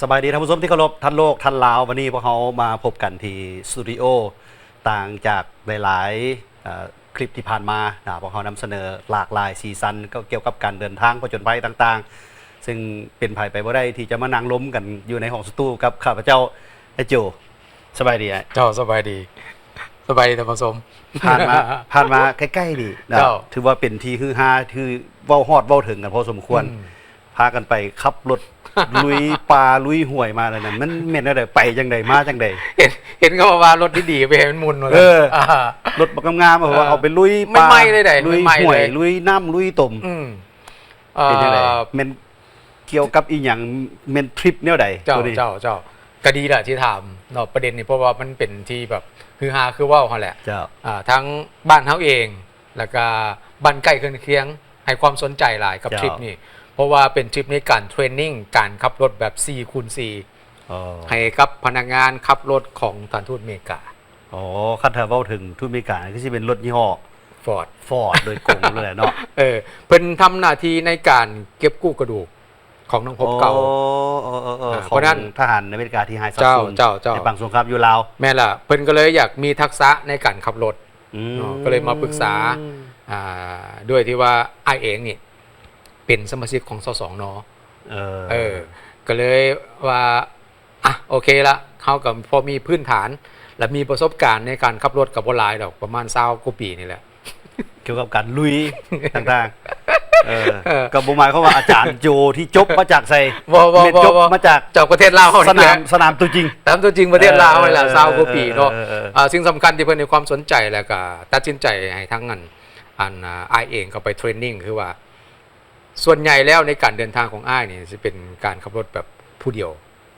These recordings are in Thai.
สบายดีท่านผู้ชมที่เคารพท่านโลกท่านลาววันนี้พวกเขามาพบกันที่สตูดิโอต่างจากหลายๆเอ่อคลิปที่ผ่านมานะพวกเขานำเสนอหลากหลายซีซันก็เกี่ยวกับการเดินทางผจญภัยต่างๆ ซึ่งเป็นภัยไปบ่ได้ที่จะมานั่งล้มกันอยู่ในห้องสตูกับข้าพเจ้าไอโจสบายดีไอ้เจ้าสบายดี สบายดีท่านผู้ชมผ่านมาผ่านมาใกล้ๆดีนะเจ้าถือว่าเป็นที่ฮือฮาคือเว้าฮอดเว้าถึงกันพอสมควรอืมพากันไปขับรถลุยป่าลุยห้วยมาเลยนั่นมันแม่นอะไรไปจังใดมาจังใดเห็นเห็นเขาบอกว่ารถดีๆไปเห็นมันหมุนหมดลยเอออ่ารถบักงามๆเอาว่าเออเอาไปลุยไม่ป่าไหม้เลยใดลุยไม่ไหม้ห้วยเลยลุยน้ำลุยตมอืมเป็นจังไดเอ่อแม่นเกี่ยวกับอีหยังแม่นทริปแนวใดเจ้าตัวนี้เจ้าเจ้าก็ดีแหละที่ถามเนาะประเด็นนี้เพราะว่ามันเป็นที่แบบคือฮาคือว่าวเขาแหละเจ้าอ่าทั้งบ้านเขาเอง แล้วก็บ้านใกล้เคือนเคียง ให้ความสนใจหลายกับเจ้าทริปนี้เพ ราะว่าเป็นทริปในการเทรนนิ่งการขับรถแบบ4คูณ4อ๋อให้กับพนักงานขับรถของสถานทูตอเมริกาอ๋อคันถ้าเว้าถึงทุนอเมริกาก็สิเป็นรถยี่ห้อฟอร์ดฟอร์ดโดยกงเลยแหละเนาะเออเพิ่นทำหน้าที่ในการเก็บกู้กระดูกของน้องพบเก่าโอ้เออเออเอออ่าขเพองราะนั้นทหารอเมริกาที่ไฮซับเจ้าซูนเจ้าเจ้าในฝั่งสงครามอยู่ลาวแม่ล่ะเพิ่นก็เลยอยากมีทักษะในการขับรถอืมเนาะก็เลยมาปรึกษาอ่าด้วยที่ว่าไอายเองนี่ เป็นสมาชิกของสสองนอเออเออ ก็เลยว่าอะโอเคละเขากับพอมีพื้นฐาน และมีประสบการณ์ในการขับรถกับโบรายดอกประมาณเศร้ากว่าปีนี่แหละ เกี่ยวกับการลุยต่างๆเออเออกับบุหมายเขามว่าอาจารย์โจที่จบมาจากไซบ่บ่เม็ดบ่จบบ่มาจากจากประเทศลาวเขาสนี่นาแหมละสนามตัวจริงตามตัวจริงประเทศลาวนี่แหละเออเศร้ากว่าปีเนาะเออเออเอออ่าสิ่งสำคัญที่เพิ่นในความสนใจแล้วก็ตัดสินใจให้ทั้งนั้นอันไอายเองก็ไปเทรนนิ่งคือว่า ส่วนใหญ่แล้วในการเดินทางของอ้ายนี่จะเป็นการขับรถแบบผู้เดียว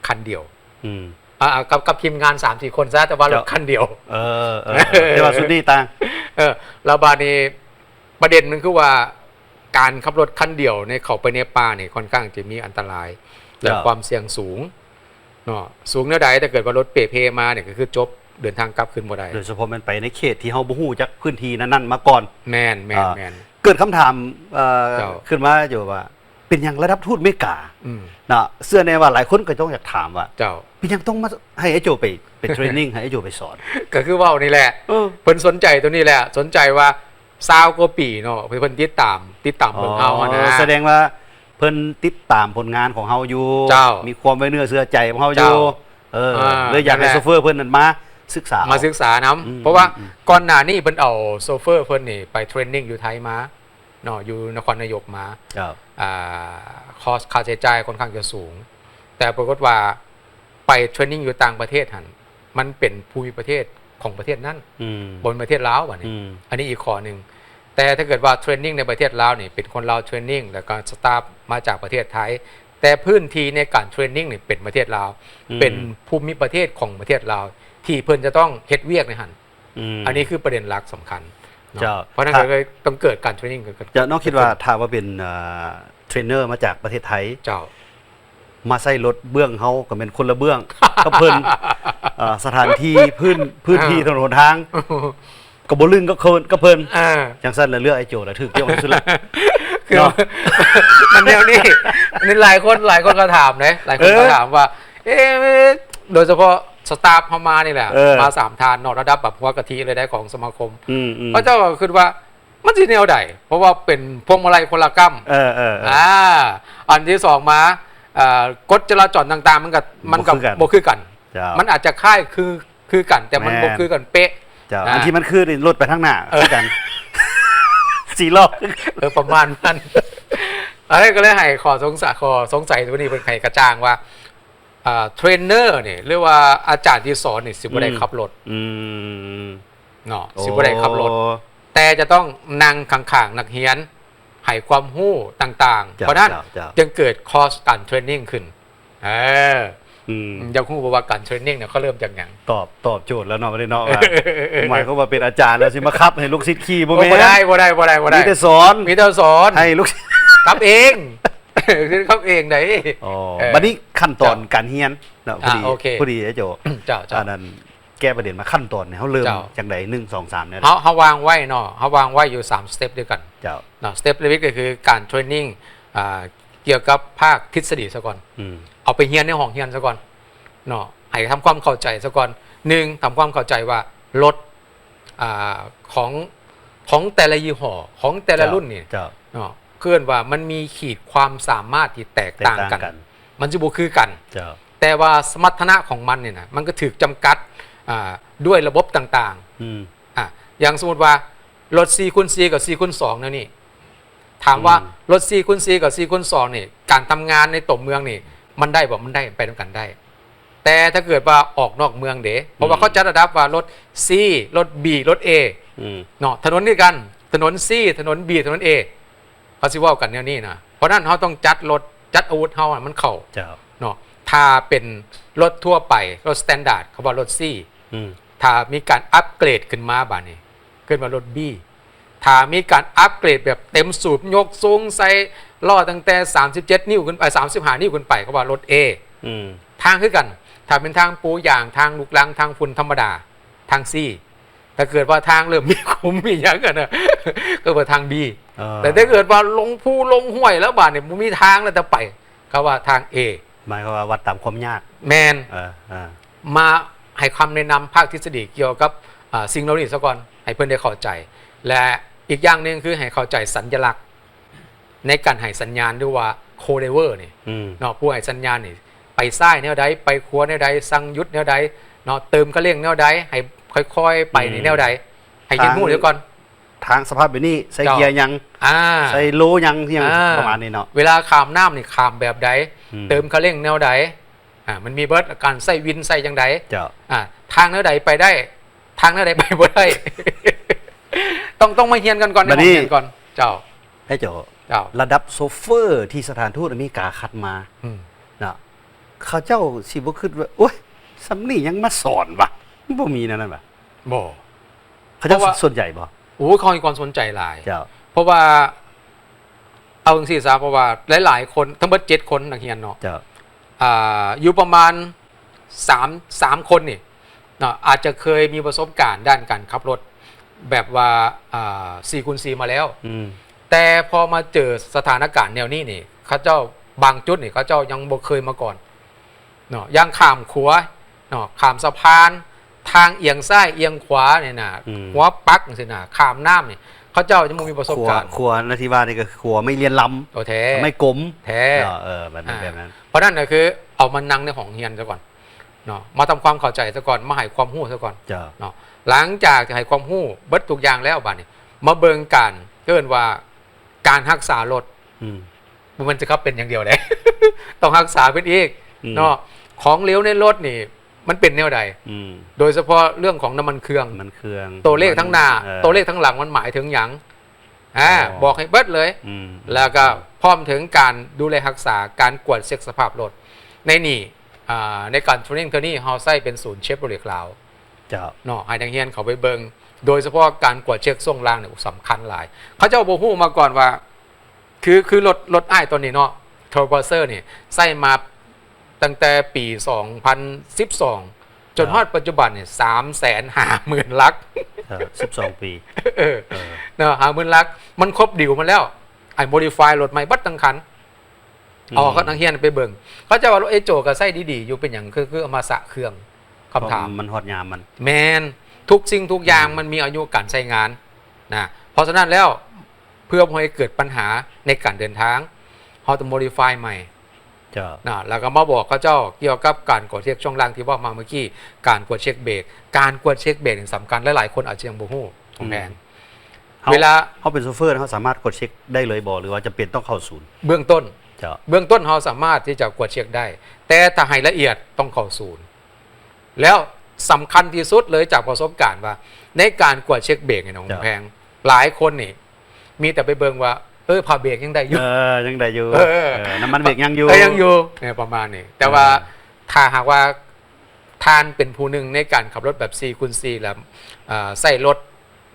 คันเดียว อืมอ่ากับกับทีมงาน3ามสี่คนซะแต่ว่ารถเจ้าคันเดียว เออเออเออแต่ว่าสุดนี่ต่างเออแล้วบาดนี้ประเด็นมันคือว่าการขับรถคันเดียวในเขาไปในป่าเนี่ยค่อนข้างจะมีอันตรายและความเสี่ยงสูงเนาะสูงเท่าใดถ้าเกิดว่ารถเปเพมาเนี่ยก็คือจบเดินทางกลับขึ้นบ่ได้โดยเฉพาะมันไปในเขตที่เฮาบ่ฮู้จักพื้นที่นั้นๆมาก่อน แมนแมนแมน เกิดคำถามเอ่อเจ้าขึ้นมาอยู่ว่า เป็นหยังระดับทูตอเมริกาอืมเนาะเสื้อในว่าหลายคนก็ต้องอยากถามว่า เจ้า เป็นหยังต้องมาให้ไอ้โจไปเป็นเทรนนิ่ง ให้ไอ้โจไปสอนก็คือเว่านี่แหละ เออ เพิ่นสนใจตัวนี้แหละ สนใจว่าซาวกว่าปีเนาะเพิ่นติดตามติดตามเบิ่งเฮาอะนะ แสดงว่าเพิ่นติดตามผลงานของเฮาอยู่ เจ้ามีความไว้เนื้อเชื่อใจของเฮาอยู่ เจ้าเอออาเลยอยากให้นั่นแหละ โซเฟอร์เพิ่นนั่นมา ศึกษามาศึกษานํอืมเพราะว่าอืมก่อนหน้านี้เพิ่นเอาโซเฟอร์เพิ่นนี่ไปเทรนนิ่งอยู่ไทยมาเนาะอยู่นครนายกมาครับอ่าคอสค่าใช้จ่ายค่อนข้างจะสูง แต่ปรากฏว่าไปเทรนนิ่งอยู่ต่างประเทศหันมันเป็นภูมิประเทศของประเทศนั้นอืมบนประเทศลาววะนี่อืมอันนี้อีกข้อหนึ่งแต่ถ้าเกิดว่าเทรนนิ่งในประเทศลาวนี่เป็นคนลาวเทรนนิ่งแล้วก็สตาฟมาจากประเทศไทย แต่พื้นที่ในการเทรนนิ่งนี่เป็นประเทศลาวอืมเป็นภูมิประเทศของประเทศลาว ที่เพิ่นจะต้องเฮ็ดเวียกในหันมอันนี้คือประเด็นหลักสำคัญเนาะเจ้าเพราะฉะนั้นถ้าก็เลยต้องเกิดการเทรนนิ่งเกิดขึ้นจะน้องคิดว่าถ้าว่าเป็นเอ่อเทรนเนอร์มาจากประเทศไทยเจ้ามาใส่รถเบื้องเฮาก็เป็นคนละเบื้องก็เพิ่นเอ่อสถานที่พื้นพื้นที่ถนนหนทางก็บ่ลึงก็เคินก็เพิ่นอ่าจังซั่นแล้วเลือกไอ้โจแล้วถึกเกี่ยวที่สุดละคือเนาะมันแนวนี้อันนี่หลายคนหลายคนก็ถามนะหลายคนก็เออถามว่า เอ๊ะโดยเฉพาะ สตาฟเข้ามานี่แหละ เออ มาสามทานนอกระดับแบบหัวกะทิเลยได้ของสมาคมอืมอืมพระเจ้าก็คือว่ามันสิแนวใดเพราะว่าเป็นพวงมาลัยคนละกั้ม เออเออเออ อ่าอันที่สองมาอ่ากฎจราจรต่างๆ มันกับมันกับบ่คือกันบ่คือกัน เจ้า มันอาจจะค่ายคือคือกัน แต่มันแม่บ่คือกันเป๊ะ เจ้าอ่า อันที่มันคือนี่รถไปทางหน้าเออคือกันสี่รอบ เออประมาณนั้น อะไรก็เลยให้ขอสงสัยขอสงสัยตัวนี้เป็นใครกระจ่างว่าอ่า เทรนเนอร์เนี่ยหรือว่าอาจารย์ที่สอนเนี่ยสิบได้อืมขับรถอืมเนาะสิบได้ขับรถโอ้แต่จะต้องนั่งข้างๆนักเรียนให้ความรู้ต่างๆเจ้าเพราะนั้นเจ้าเจ้าจึงเกิดคอร์สการเทรนนิ่งขึ้นเอออืมอยังคู่บอกว่าการเทรนนิ่งเนี่ยเขาเริ่มจากอย่างตอบตอบโจทย์แล้วเนาะไม่ได้เนาะว่าหมายเขามว่าเป็นอาจารย์แล้วสิมาคับให้ลูกศิษย์ขี่บ่โอ้แม่บ่ได้นบ่ได้บ่ได้บ่ได้มีแต่สอนมีแต่สอนให้ลูกศิษย์ครับเอง ครับเองไหนอ๋อเออบัดนี้ขั้นตอนการเฮียนเนาะพอดีอ่าโอเคพอดีไอ้โจเจ้าเจ้าอันนั้นแก้ประเด็นมาขั้นตอนเนี่ยเขาเริ่มเจ้าจังใดหนึ่งสองสามเนี่ยเขาเขาวางไว้เนาะเขาวางไว้อยู่3สเต็ปด้วยกันเจ้าเนาะสเต็ปแรกก็คือการเทรนนิ่งอ่าเกี่ยวกับภาคทฤษฎีซะก่อนอืมเอาไปเฮียนในห้องเฮียนซะก่อนเนาะให้ทำความเข้าใจซะก่อนหนึ่งทำความเข้าใจว่ารถอ่าของของแต่ละยี่ห้อของแต่ละรุ่นนี่เจ้าเนาะ เคลื่อนว่ามันมีขีดความสามารถที่แตกแตกต่างต่างกันกัน มันจะบุคือกันเจ้าแต่ว่าสมรรถนะของมันเนี่ยนะมันก็ถูกจำกัดอ่าด้วยระบบต่างอืมๆอะอย่างสมมติว่ารถ4คูณ4กับ4คูณ2นะนี่ถามว่าอืมรถ4คูณ4กับ4คูณ2นี่การทำงานในตัวเมืองนี่ มันได้บ่มันได้ไปด้วยกันได้ แต่ถ้าเกิดว่าออกนอกเมืองเด๋เพราะว่าเขาจัดระดับว่ารถ C รถ B รถ A อืมเนาะถนนนี่กันถนน C ถนน B ถนน A เขาสิเว่ากันแนวนี้นะเพราะฉะนั้นเขาต้องจัดรถจัดอาวุธเขาอะมันเข้าเจ้าเนาะถ้าเป็นรถทั่วไปรถสแตนดาร์ดเขาว่ารถ C อืมถ้ามีการอัปเกรดขึ้นมาบ้านี้ขึ้นมารถ B ถ้ามีการอัปเกรดแบบเต็มสูบยกสูงใส่ล้อตั้งแต่ 37 นิ้วขึ้นไป35 นิ้วขึ้นไปเขาว่ารถ A อืมทางคือกัน ถ้าเป็นทางปูอย่างทางลูกลังทางฝุ่นธรรมดาทางซี่ ถ้าเกิดว่าทางเริ่มมีคุมมีอย่างกันนะก็ว่าทางบีเออแต่ถ้าเกิดว่าลงภูลงห้วยแล้วบาดเนี่ยมันมีทางแล้วจะไปเขาว่าทาง A หมายความว่าวัดตามความยาก แมนเออเออมาให้คำแนะนำภาคทฤษฎีเกี่ยวกับอ่าสิ่งเหล่านี้ซะก่อนให้เพื่อนได้เข้าใจ และอีกอย่างหนึ่งคือให้เข้าใจสัญลักษณ์ ในการให้สัญญาณด้วยว่าโคเดเวอร์นี่อืมเนาะผู้ให้สัญญาณนี่ไปซ้ายแนวใดไปขวาแนวใดสั่งหยุดแนวใดเนาะเติมก็เร่งแนวใดให้ ค่อยๆ ไปในแนวใดให้เห็นหูเดี๋ยวก่อน ทางสภาพแบบนี้ใส่เจ้าเกียร์ยังอ่าใส่โลยังที่ยังอ่าประมาณนี้เนาะเวลาขามน้ำนี่ขามแบบใดอืมเติมก็เร่งแนวใดอ่ามันมีเบิร์ดการใส่วินใส่ยังใดเจ้าอ่าทางแนวใดไปได้ ทางแนวใดไปบ่ได้ต้องต้องมาเฮียนกันก่อนบัดให้นี้เฮียนก่อน เจ้าให้เจ้าเจ้าระดับโซเฟอร์ที่สถานทูตอเมริกาคัดมาอืมนะเขาเจ้าสิบ่คิดว่าโอ้ยสำนี่ยังมาสอนวะมัน บ่มีนั่นน่ะบ่บ่เขาเจ้าเพราะว่าส่วนใหญ่บ่โอ้ยเขามีความสนใจหลายเจ้าเพราะว่า เอาจริงๆซะเพราะว่าหลาย ๆ คนทั้งหมดเจ็ดคนนักเรียนเนาะเจ้าอ่าอยู่ประมาณสามสามคนนี่เนาะอาจจะเคยมีประสบการณ์ด้านการขับรถ แบบว่าอ่าสี่คูณสี่มาแล้วอืมแต่พอมาเจอสถานการณ์แนวนี้นี่เขาเจ้าบางจุดนี่เขาเจ้ายังบ่เคยมาก่อนเนาะย่างข้ามขัวเนาะข้ามสะพาน ทางเอียงซ้ายเอียงขวาเนี่ยนะหัวปักสินะข้ามน้ำนี่เขาเจ้าจะมีประสบครัวการณ์ครัวนาทีว่านี่ก็คือครัวไม่เรียนล้โอเคำไม่กลมแท้เนาะเออแบบนั้นแบบนั้น เพราะนั่นก็คือเอามานั่งในห้องเรียนซะก่อนเนาะมาทำความเข้าใจซะก่อนมาให้ความรู้ซะก่อนเจ้าเนาะหลังจากที่ให้ความรู้เบิดทุกอย่างแล้วบัดนี้มาเบิ่งกันเกินว่าการรักษารถอืม มันจะครับเป็นอย่างเดียวเลย ต้องรักษาเป็นอีกอืม เนาะของเหลวในรถนี่ มันเป็นแนวใดอืมโดยเฉพาะเรื่องของน้ำมันเครื่องมันเครื่อง ตัวเลขทั้งหน้าออตัวเลขทั้งหลังมันหมายถึงหยังอ่าอ๋อบอกให้เบิดเลยอืมแล้วก็พร้อมถึงการดูแลรักษาการกวดเช็คสภาพรถในนี่อ่าในการทรนิ่งเทอร์นี่เฮาใส่เป็นศูนย์เชฟโรเลกลาวเจ้าเนาะให้ทางเฮียนเขาไปเบิงโดยเฉพาะการกวดเช็คส่วงล่างเนี่ยสำคัญหลาย เขาเจ้าโบฮู้มาก่อนว่า คือคือรถรถไอ้ายตัวนี้เนาะทอร์บเซอร์เนี่ยใส่มา ตั้งแต่ปี 2012 จนฮอดปัจจุบันเนี่ยสามแสนห้าหมื่นลักสิบสองปีเออเออเนาะหาหมื่นลัก มันครบดิวมาแล้ว ไอ้โมดิฟายรถใหม่บัดตั้งคันเอาเขาทางเฮียนไปเบิงเขาจะว่ารถเอโจกับไส้ดีๆ อยู่เป็นอย่างคือคือเอามาสะเครื่องคำถามมันฮอดยามมัน แมนทุกสิ่งทุกอย่างมันมีอายุการใช้งานนะเพราะฉะนั้นแล้วเพื่อไม่ให้เกิดปัญหาในการเดินทางเราต้อง modify ใหม่เจ้า นะแล้วก็มาบอกเขาเจ้าเกี่ยวกับการกดเช็คช่องล่างที่ว่ามาเมื่อกี้การกดเช็คเบรกการกดเช็คเบรกนี่สำคัญและหลายคนอาจจะยังบ่ฮู้ของแมนเฮาเวลาเขาเป็นโซเฟอร์เขาสามารถกดเช็คได้เลยบ่หรือว่าจะเป็นต้องเข้าศูนย์ เบื้องต้นเจ้าเบื้องต้นเราสามารถที่จะกดเช็คได้ แต่ถ้าให้ละเอียดต้องเข้าศูนย์แล้วสำคัญที่สุดเลยจากประสบการณ์ว่า ในการกดเช็คเบรกเนี่ยน้องแพงหลายคนนี่มีแต่ไปเบิ่งว่า เออผ่าเบรกยังได้อยู่ เออยังได้อยู่เออ เออน้ำมันเบรกยังอยู่ เออยังอยู่เนี่ยประมาณนี้แต่ว่าถ้าหากว่าทานเป็นผู้หนึ่งในการขับรถแบบ4คูณ4แล้วเอ่อใส่รถ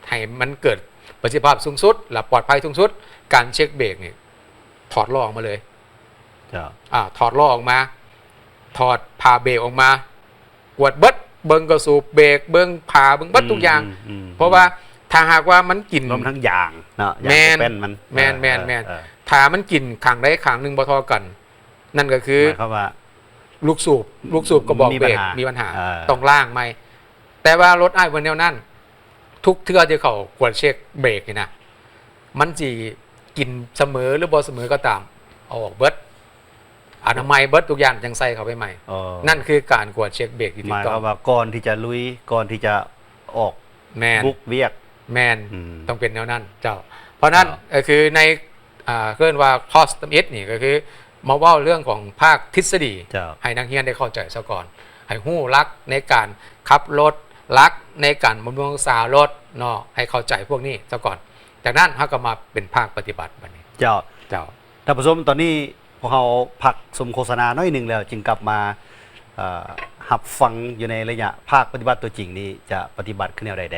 ให้มันเกิดประสิทธิภาพสูงสุด และปลอดภัยสูงสุด การเช็คเบรกนี่ถอดล้อออกมาเลยเจ้าอ่าถอดล้อออกมา ถอดผ่าเบรกออกมากวดเบิดเบิ้งกระสูบเบรกเบิ้งผ่าเบิ้งเบิดทุกอย่างมเพราะว่า ถ้าหากว่ามันกลิ่นรวมทั้งยางเนาะยางแมนเป็นมันแมนแมนแมนเออถามันกินขังได้ขังหนึ่งบ่เทอกัน นั่นก็คือหมายความว่าลูกสูบลูกสูบก็บอกมีเบปัรญกหามีมีปัญหาเออต้องล่างไหมแต่ว่ารถไอ้ายบนแนวนั้น ทุกเทื่อที่เขากวดเช็คเบรกนี่นะมันจีกินเสมอหรือบ่เสมอก็ตามเอาออกเบิดอนามัยเบิดทุกอย่างจังใส่เข้าไปใหม่เออนั่นคือการกวดเช็คเบรกที่หถูมากยต้คอวางมว่าก่อนที่จะลุยก่อนที่จะออกแมนบุกเวียก แมนอืมต้องเป็นแนวนั้นเจ้า เพราะนั้นครับเอ่อคือในอ่าเรียกว่า cost e นี่ก็คือมาเว่าเรื่องของภาคทฤษฎีเจ้าให้นักเรียนได้เข้าใจซะก่อนให้หู้รักในการขับรถรักในการบำรุงรักษารถเนาะให้เข้าใจพวกนี้ซะก่อน จากนั้นเขาก็มาเป็นภาคปฏิบัติบัดนี้ เจ้าเจ้าท่านผู้ชมตอนนี้พวกเราพักสมโฆษณาน้อยหนึ่งแล้ว จึงกลับมาเอ่อหับฟังอยู่ในระยะภาคปฏิบัติตัวจริงนี้จะปฏิบัติขึ้นแนวใดแด